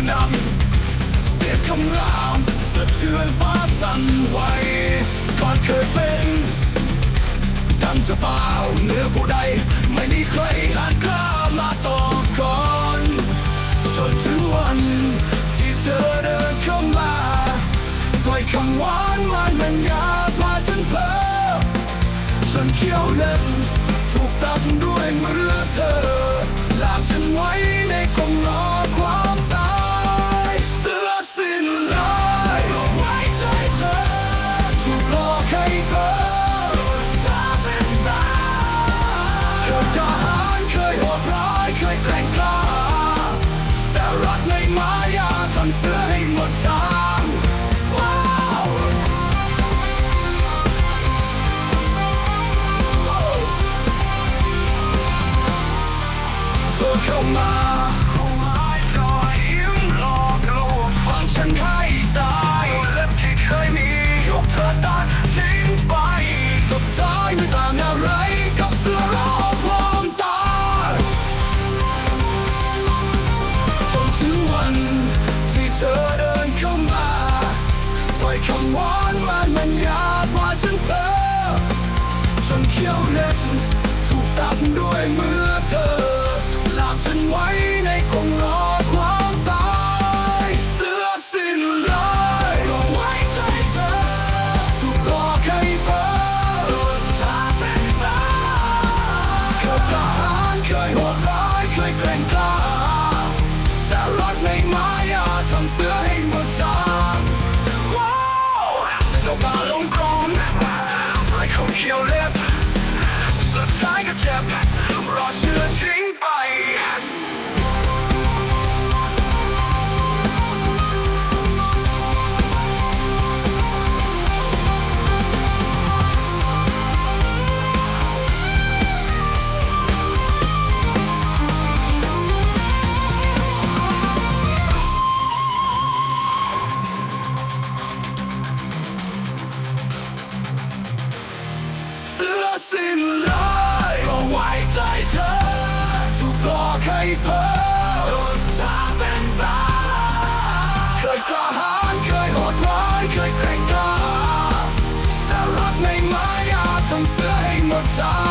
เสียคำรามสะเทือนฟ้าสั่นไหวก่อนเคยเป็นดังจะเปล่าเนื้อผู้ใด ไม่มีใครอาจกล้ามาต่อก่อนจนถึงวันที่เธอเดินเข้ามาถ้อยคำหวานมันมันยาพาฉันเพลอฉันเขี้ยวเล่นถูกตัดด้วยายาทำเสื้อใหวานมันมันยาพาฉันเพลอจนเขี้ยวเล็บถูกตัดด้วยมือเธอหลากฉันไว้ในกรงรอความตายเสื้อสิ้นลายก็ไว้ใจเธอถูกหลอกให้เพ้อสุดท้าเป็นตาเคยกล้าหาญเคยโหดร้ายเคยแกร่งกล้า เพ้อสุดทางเป็นตาเคยกล้าหาญเคยโหดร้ายเคยแกร่งกล้าแต่รักในมายาทำเสื้อให้หมดใจ